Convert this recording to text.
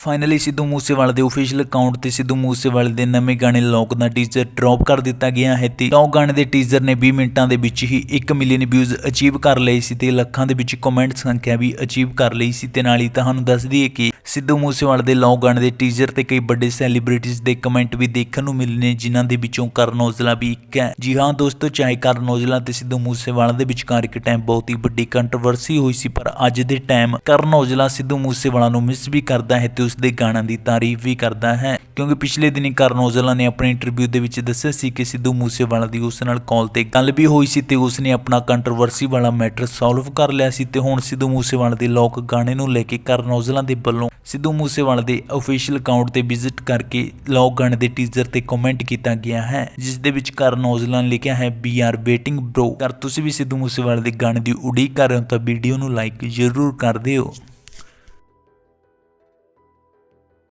Finally Sidhu ਮੂਸੇਵਾਲੇ ਦੇ official account ਤੇ ਸਿੱਧੂ ਮੂਸੇਵਾਲੇ ਦੇ ਨਵੇਂ ਗਾਣੇ ਲੋਕ ਦਾ ਟੀਜ਼ਰ ਡ੍ਰੌਪ ਕਰ ਦਿੱਤਾ ਗਿਆ ਹੈ ਤੇ ਲੋਕ ਗਾਣੇ ਦੇ ਟੀਜ਼ਰ ਨੇ 20 ਮਿੰਟਾਂ ਦੇ ਵਿੱਚ ਹੀ 1 ਮਿਲੀਅਨ ਵਿਊਜ਼ ਅਚੀਵ ਕਰ ਲਏ ਸੀ ਤੇ ਲੱਖਾਂ ਦੇ ਵਿੱਚ ਕਮੈਂਟ ਸੰਖਿਆ ਵੀ ਅਚੀਵ ਕਰ ਲਈ ਸੀ ਤੇ ਨਾਲ ਹੀ ਤੁਹਾਨੂੰ ਦੱਸ ਦਈਏ ਕਿ ਸਿੱਧੂ ਮੂਸੇਵਾਲੇ ਦੇ ਲੋਕ ਗਾਣੇ ਦੇ ਟੀਜ਼ਰ ਤੇ ਕਈ ਵੱਡੇ ਸੈਲੀਬ੍ਰਿਟੀਜ਼ ਦੇ ਕਮੈਂਟ ਵੀ ਦੇਖਣ ਨੂੰ ਮਿਲੇ ਨੇ, ਜਿਨ੍ਹਾਂ ਦੇ ਵਿੱਚੋਂ ਕਰਨ ਔਜਲਾ ਵੀ ਇੱਕ ਹੈ। ਜੀ ਹਾਂ ਦੋਸਤੋ, ਚਾਹੇ ਕਰਨ ਔਜਲਾ ਤੇ ਸਿੱਧੂ ਮੂਸੇਵਾਲੇ ਦੇ ਵਿਚਕਾਰ ਇੱਕ ਟਾਈਮ ਬਹੁਤ ਹੀ ਵੱਡੀ ਕੰਟਰੋਵਰਸੀ ਹੋਈ ਸੀ, ਪਰ ਅੱਜ ਦੇ ਟਾਈਮ ਕਰਨ ਔਜਲਾ ਸਿੱਧੂ ਮੂਸੇਵਾਲਾ ਨੂੰ ਮਿਸ ਵੀ ਕਰਦਾ ਹੈ ਤੇ ਉਸ ਦੇ ਗਾਣਿਆਂ ਦੀ ਤਾਰੀਫ ਵੀ ਕਰਦਾ ਹੈ। ਕਿਉਂਕਿ ਪਿਛਲੇ ਦਿਨੀ ਕਰਨ ਔਜਲਾ ਨੇ ਆਪਣੇ ਇੰਟਰਵਿਊ ਦੇ ਵਿੱਚ ਦੱਸਿਆ ਸੀ ਕਿ ਸਿੱਧੂ ਮੂਸੇਵਾਲਾ ਦੀ ਉਸ ਨਾਲ ਕਾਲ ਤੇ ਗੱਲ ਵੀ ਹੋਈ ਸੀ ਤੇ ਉਸ ਨੇ ਆਪਣਾ ਕੰਟਰੋਵਰਸੀ ਵਾਲਾ ਮੈਟਰ ਸੋਲਵ ਕਰ ਲਿਆ ਸੀ ਤੇ ਹੁਣ ਸਿੱਧੂ ਮੂਸੇਵਾਲਾ ਦੇ ਲੋਕ ਗਾਣੇ ਨੂੰ ਲੈ ਕੇ ਕਰਨ ਔਜਲਾ ਦੇ ਵੱਲੋਂ ਸਿੱਧੂ ਮੂਸੇਵਾਲੇ ਦੇ ਅਫੀਸ਼ੀਅਲ ਅਕਾਊਂਟ ਤੇ ਵਿਜ਼ਿਟ ਕਰਕੇ ਲੋਕ ਗਾਣੇ ਦੇ ਟੀਜ਼ਰ ਤੇ ਕਮੈਂਟ ਕੀਤਾ ਗਿਆ ਹੈ, ਜਿਸ ਦੇ ਵਿੱਚ ਕਰਨ ਔਜਲਾ ਨੇ ਲਿਖਿਆ ਹੈ ਬੀ ਆਰ ਵੇਟਿੰਗ ਬ੍ਰੋ ਕਰ ਤੁਸੀਂ ਵੀ ਸਿੱਧੂ ਮੂਸੇਵਾਲੇ ਦੇ ਗਾਣੇ ਦੀ ਉਡੀਕ ਕਰ ਰਹੇ ਹੋ ਤਾਂ ਵੀਡੀਓ ਨੂੰ ਲਾਈਕ ਜ਼ਰੂਰ ਕਰ ਦਿਓ।